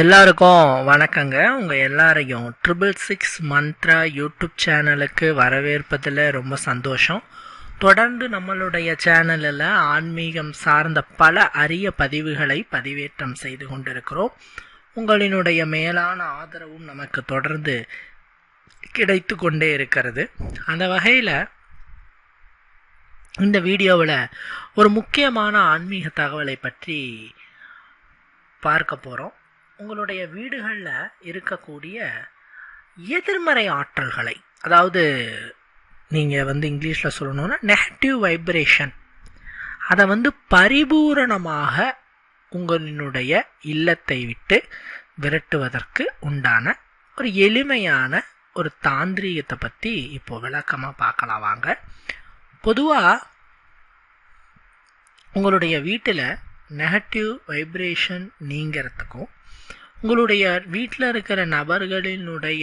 எல்லாருக்கும் வணக்கங்க. உங்கள் எல்லாரையும் ட்ரிபிள் சிக்ஸ் மந்த்ரா யூடியூப் சேனலுக்கு வரவேற்பதில் ரொம்ப சந்தோஷம். தொடர்ந்து நம்மளுடைய சேனலில் ஆன்மீகம் சார்ந்த பல அரிய பதிவுகளை பதிவேற்றம் செய்து கொண்டிருக்கிறோம். உங்களினுடைய மேலான ஆதரவும் நமக்கு தொடர்ந்து கிடைத்து கொண்டே இருக்கிறது. அந்த வகையில் இந்த வீடியோவில் ஒரு முக்கியமான ஆன்மீக தகவலை பற்றி பார்க்க போகிறோம் உங்களுடைய வீடுகளில் இருக்கக்கூடிய எதிர்மறை ஆற்றல்களை அதாவது நீங்கள் வந்து இங்கிலீஷில் சொல்லணும்னா நெகட்டிவ் வைப்ரேஷன் அதை வந்து பரிபூரணமாக உங்களினுடைய இல்லத்தை விட்டு விரட்டுவதற்கு உண்டான ஒரு எளிமையான ஒரு தாந்திரீகத்தை பற்றி இப்போ விளக்கமாக பார்க்கலாம் வாங்க. பொதுவாக உங்களுடைய வீட்டில் நெகட்டிவ் வைப்ரேஷன் நீங்கிறதுக்கும் உங்களுடைய வீட்டில் இருக்கிற நபர்களினுடைய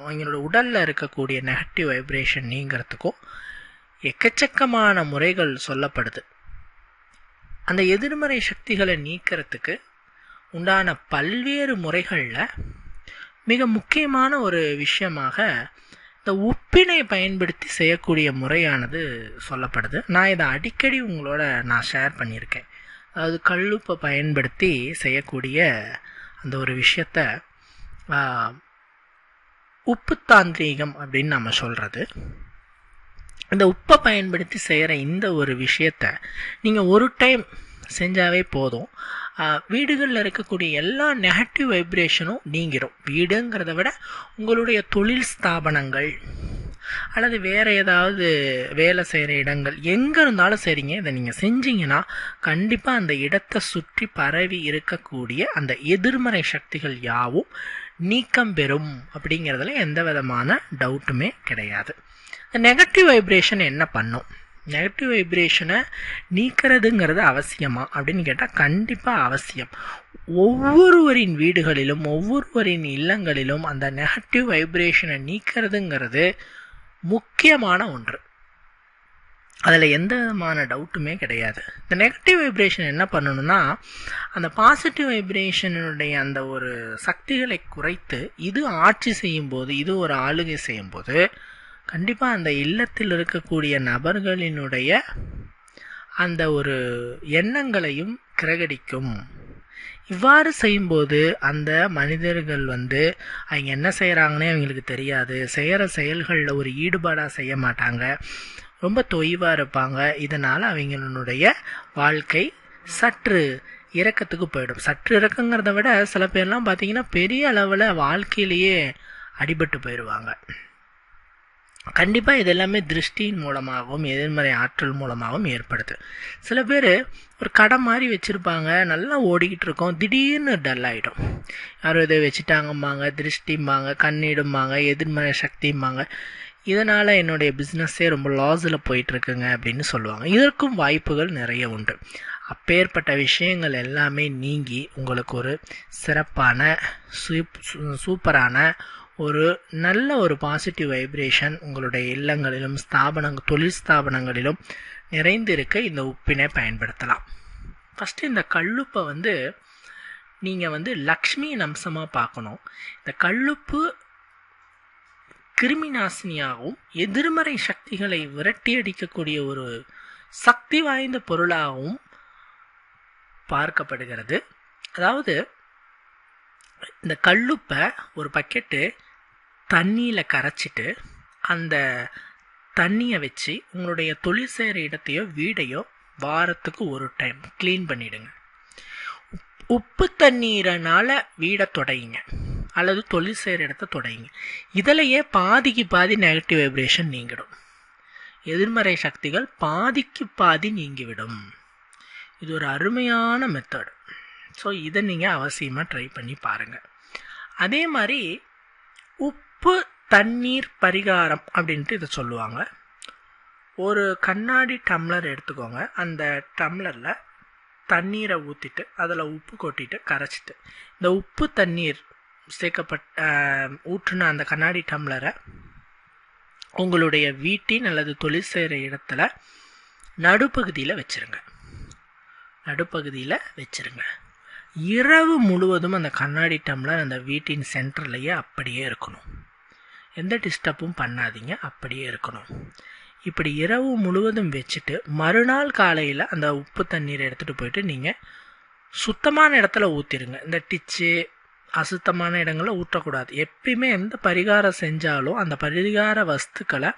அவங்களோட உடலில் இருக்கக்கூடிய நெகட்டிவ் வைப்ரேஷன் நீங்கிறதுக்கும் எக்கச்சக்கமான முறைகள் சொல்லப்படுது. அந்த எதிர்மறை சக்திகளை நீக்கிறதுக்கு உண்டான பல்வேறு முறைகளில் மிக முக்கியமான ஒரு விஷயமாக இந்த உப்பினை பயன்படுத்தி செய்யக்கூடிய முறையானது சொல்லப்படுது. நான் இதை அடிக்கடி உங்களோட நான் ஷேர் பண்ணியிருக்கேன். அதாவது கல்லுப்பை பயன்படுத்தி செய்யக்கூடிய அந்த ஒரு விஷயத்த உப்பு தாந்திரீகம் அப்படின்னு நம்ம சொல்கிறது இந்த உப்பை பயன்படுத்தி செய்கிற இந்த ஒரு விஷயத்த நீங்கள் ஒரு டைம் செஞ்சாவே போதும். வீடுகளில் இருக்கக்கூடிய எல்லா நெகட்டிவ் வைப்ரேஷனும் நீங்கிரும். வீடுங்கிறத விட உங்களுடைய தொழில் ஸ்தாபனங்கள் அல்லது வேறு ஏதாவது வேலை செய்கிற இடங்கள். எங்கே இருந்தாலும் சரிங்க. இதை நீங்கள் செஞ்சீங்கன்னா கண்டிப்பாக அந்த இடத்தை சுற்றி பரவி இருக்கக்கூடிய அந்த எதிர்மறை சக்திகள் யாவும் நீக்கம் பெறும் அப்படிங்கிறதுல எந்த விதமான டவுட்டுமே கிடையாது. நெகட்டிவ் வைப்ரேஷன் என்ன பண்ணும்? நெகட்டிவ் வைப்ரேஷனை நீக்கிறதுங்கிறது அவசியமா அப்படின்னு கேட்டால் கண்டிப்பாக அவசியம். ஒவ்வொருவரின் வீடுகளிலும் ஒவ்வொருவரின் இல்லங்களிலும் அந்த நெகட்டிவ் வைப்ரேஷனை நீக்கிறதுங்கிறது முக்கியமான ஒன்று. அதில் எந்த விதமான டவுட்டுமே கிடையாது. இந்த நெகட்டிவ் வைப்ரேஷன் என்ன பண்ணணும்னா அந்த பாசிட்டிவ் வைப்ரேஷனுடைய அந்த ஒரு சக்திகளை குறைத்து இது ஆட்சி செய்யும்போது இது ஒரு ஆளுகை செய்யும்போது கண்டிப்பாக அந்த இல்லத்தில் இருக்கக்கூடிய நபர்களினுடைய அந்த ஒரு எண்ணங்களையும் கிரகடிக்கும். இவ்வாறு செய்யும்போது அந்த மனிதர்கள் வந்து அவங்க என்ன செய்கிறாங்கன்னே அவங்களுக்கு தெரியாது. செய்கிற செயல்களில் ஒரு ஈடுபாடாக செய்ய மாட்டாங்க. ரொம்ப தொய்வாக இருப்பாங்க. இதனால் அவங்களுடைய வாழ்க்கை சற்று இறக்கத்துக்கு போயிடும். சற்று இறக்கங்கிறத விட சில பேர்லாம் பார்த்தீங்கன்னா பெரிய அளவில் வாழ்க்கையிலேயே அடிபட்டு போயிடுவாங்க கண்டிப்பாக இது எல்லாமே திருஷ்டியின் மூலமாகவும் எதிர்மறை ஆற்றல் மூலமாகவும் ஏற்படுது. சில பேர் ஒரு கடை மாதிரி வச்சுருப்பாங்க நல்லா ஓடிக்கிட்டு இருக்கோம் திடீர்னு டல் ஆகிடும் யாரும் இதை வச்சுட்டாங்கம்பாங்க திருஷ்டிம்பாங்க கண்ணிடும்பாங்க எதிர்மறை சக்திம்பாங்க. இதனால் என்னுடைய பிஸ்னஸ்ஸே ரொம்ப லாஸில் போயிட்டுருக்குங்க அப்படின்னு சொல்லுவாங்க. இதற்கும் வாய்ப்புகள் நிறைய உண்டு. அப்பேற்பட்ட விஷயங்கள் எல்லாமே நீங்கி உங்களுக்கு ஒரு சிறப்பான சூப் சூப்பரான ஒரு நல்ல ஒரு பாசிட்டிவ் வைப்ரேஷன் உங்களுடைய இல்லங்களிலும் ஸ்தாபனங் தொழில் ஸ்தாபனங்களிலும் நிறைந்திருக்க இந்த உப்பினை பயன்படுத்தலாம். ஃபஸ்ட்டு இந்த கல்லுப்பை வந்து நீங்கள் வந்து லக்ஷ்மியின் அம்சமாக பார்க்கணும். இந்த கல்லுப்பு கிருமி நாசினியாகவும் எதிர்மறை சக்திகளை விரட்டி அடிக்கக்கூடிய ஒரு சக்தி வாய்ந்த பொருளாகவும் பார்க்கப்படுகிறது. அதாவது இந்த கல்லுப்பை ஒரு பக்கெட்டு தண்ணியில் கரைச்சிட்டு அந்த தண்ணியை வச்சு உங்களுடைய தொழில் செய்கிற இடத்தையோ வீடையோ வாரத்துக்கு ஒரு டைம் க்ளீன் பண்ணிவிடுங்க உப்பு தண்ணீரனால் வீடை தொடையுங்க. அல்லது தொழில் செய்கிற இடத்த தொடையுங்க. இதிலையே பாதிக்கு பாதி நெகட்டிவ் வைப்ரேஷன் நீங்கிடும். எதிர்மறை சக்திகள் பாதிக்கு பாதி நீங்கிவிடும். இது ஒரு அருமையான மெத்தட் ஸோ இதை நீங்கள் அவசியமாக ட்ரை பண்ணி பாருங்கள் அதே மாதிரி உப்பு உப்பு தண்ணீர் பரிகாரம் அப்படின்ட்டு இதை சொல்லுவாங்க. ஒரு கண்ணாடி டம்ளர் எடுத்துக்கோங்க. அந்த டம்ளரில் தண்ணீரை ஊற்றிட்டு அதில் உப்பு கொட்டிட்டு கரைச்சிட்டு. இந்த உப்பு தண்ணீர் சேர்க்கப்பட்ட ஊற்றுன அந்த கண்ணாடி டம்ளரை உங்களுடைய வீட்டின் அல்லது தொழில் செய்கிற இடத்துல நடுப்பகுதியில் வச்சுருங்க. நடுப்பகுதியில் வச்சிருங்க. இரவு முழுவதும் அந்த கண்ணாடி டம்ளர் அந்த வீட்டின் சென்டர்லேயே அப்படியே இருக்கணும். எந்த டிஸ்டர்பும் பண்ணாதீங்க அப்படியே இருக்கணும். இப்படி இரவு முழுவதும் வச்சுட்டு மறுநாள் காலையில் அந்த உப்பு தண்ணீரை எடுத்துகிட்டு போயிட்டு நீங்கள் சுத்தமான இடத்துல ஊற்றிடுங்க இந்த டிச்சு அசுத்தமான இடங்களில் ஊற்றக்கூடாது. எப்பயுமே எந்த பரிகாரம் செஞ்சாலும் அந்த பரிகார வஸ்துக்களை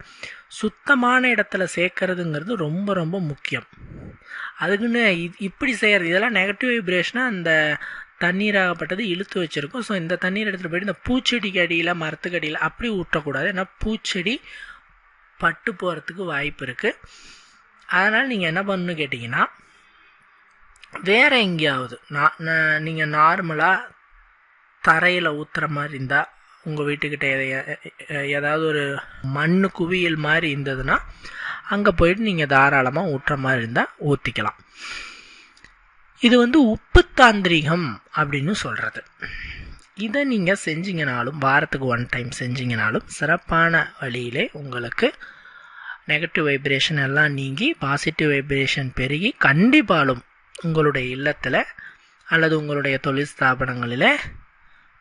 சுத்தமான இடத்துல சேர்க்கறதுங்கிறது ரொம்ப ரொம்ப முக்கியம். அதுக்குன்னு இ- இப்படி செய்கிறது இதெல்லாம் நெகட்டிவ் வைப்ரேஷனாக அந்த தண்ணீராகப்பட்டது இழுத்து வச்சுருக்கும். ஸோ இந்த தண்ணீர் எடுத்துகிட்டு போயிட்டு இந்த பூச்செடிக்கு அடியில் மரத்துக்கு அடியில் அப்படி ஊற்றக்கூடாது. ஏன்னா பூச்செடி பட்டு போகிறதுக்கு வாய்ப்பு இருக்குது அதனால் நீங்கள் என்ன பண்ணணும்னு கேட்டிங்கன்னா வேறு எங்கேயாவது நான் நீங்கள் நார்மலாக தரையில் ஊற்றுற மாதிரி இருந்தால் உங்கள் வீட்டுக்கிட்ட ஏதாவது ஒரு மண் குவியல் மாதிரி இருந்ததுன்னா அங்கே போயிட்டு நீங்கள் தாராளமாக ஊற்றுற மாதிரி இருந்தால் ஊற்றிக்கலாம் இது வந்து உப்பு தாந்திரிகம் அப்படின்னு சொல்கிறது இதை நீங்கள் செஞ்சீங்கனாலும் வாரத்துக்கு ஒன் டைம் செஞ்சீங்கனாலும் சிறப்பான வழியிலே உங்களுக்கு நெகட்டிவ் வைப்ரேஷன் எல்லாம் நீங்கி பாசிட்டிவ் வைப்ரேஷன் பெருகி கண்டிப்பாலும் உங்களுடைய இல்லத்தில் அல்லது உங்களுடைய தொழில் ஸ்தாபனங்களில்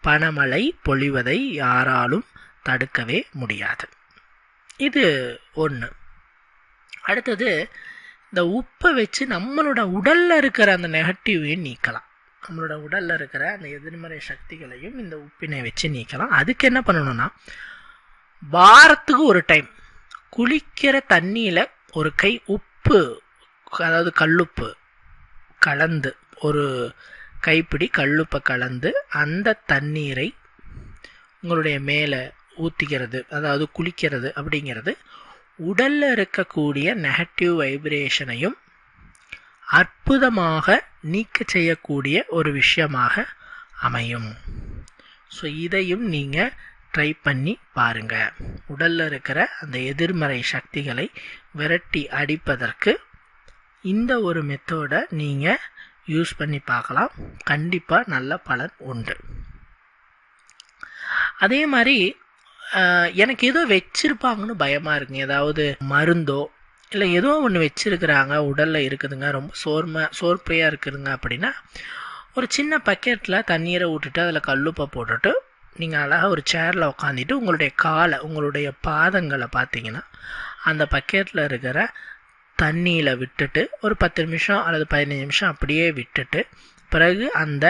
பணமழை பொழிவதை யாராலும் தடுக்கவே முடியாது. இது ஒன்று அடுத்தது இந்த உப்பை வச்சு நம்மளோட உடலில் இருக்கிற அந்த நெகட்டிவையும் நீக்கலாம். நம்மளோட உடலில் இருக்கிற அந்த எதிர்மறை சக்திகளையும் இந்த உப்பினை வச்சு நீக்கலாம். அதுக்கு என்ன பண்ணணும்னா வாரத்துக்கு ஒரு டைம் குளிக்கிற தண்ணியில் ஒரு கை உப்பு அதாவது கல்லுப்பு கலந்து ஒரு கைப்பிடி கல்லுப்பை கலந்து அந்த தண்ணீரை உங்களுடைய மேலே ஊற்றிக்கிறது அதாவது குளிக்கிறது அப்படிங்கிறது உடலில் இருக்கக்கூடிய நெகட்டிவ் வைப்ரேஷனையும் அற்புதமாக நீக்க செய்யக்கூடிய ஒரு விஷயமாக அமையும். ஸோ இதையும் நீங்கள் ட்ரை பண்ணி பாருங்கள் உடலில் இருக்கிற அந்த எதிர்மறை சக்திகளை விரட்டி அடிப்பதற்கு இந்த ஒரு மெத்தோடை நீங்கள் யூஸ் பண்ணி பார்க்கலாம். கண்டிப்பாக நல்ல பலன் உண்டு. அதே மாதிரி எனக்கு ஏதோ வச்சிருப்பாங்கன்னு பயமாக இருக்குங்க. ஏதாவது மருந்தோ இல்லை ஏதோ ஒன்று வச்சுருக்குறாங்க உடலில் இருக்குதுங்க ரொம்ப சோர்மை சோர்ப்பையாக இருக்குதுங்க அப்படின்னா ஒரு சின்ன பக்கெட்டில் தண்ணீரை விட்டுட்டு அதில் கல்லுப்பை போட்டுட்டு நீங்கள் அழகாக ஒரு சேரில் உட்காந்துட்டு உங்களுடைய காலை உங்களுடைய பாதங்களை பார்த்தீங்கன்னா அந்த பக்கெட்டில் இருக்கிற தண்ணியில் விட்டுட்டு ஒரு பத்து நிமிஷம் அல்லது பதினஞ்சு நிமிஷம் அப்படியே விட்டுட்டு பிறகு அந்த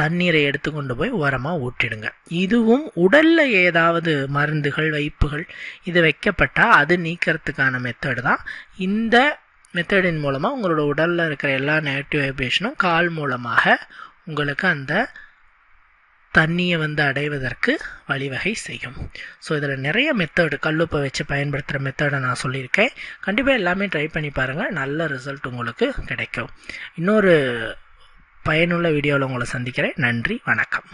தண்ணீரை எடுத்து கொண்டு போய் உரமாக ஊற்றிடுங்க. இதுவும் உடலில் ஏதாவது மருந்துகள் வைப்புகள் இது வைக்கப்பட்டால் அது நீக்கிறதுக்கான மெத்தடு தான். இந்த மெத்தடின் மூலமாக உங்களோட உடலில் இருக்கிற எல்லா நெகட்டிவ் வைப்ரேஷனும் கால் மூலமாக உங்களுக்கு அந்த தண்ணியை வந்து அடைவதற்கு வழிவகை செய்யும். ஸோ இதில் நிறைய மெத்தடு கல்லுப்பை வச்சு பயன்படுத்துகிற மெத்தடை நான் சொல்லியிருக்கேன். கண்டிப்பாக எல்லாமே ட்ரை பண்ணி பாருங்கள் நல்ல ரிசல்ட் உங்களுக்கு கிடைக்கும். இன்னொரு பயனுள்ள வீடியோவில் உங்களை சந்திக்கிறேன். நன்றி வணக்கம்.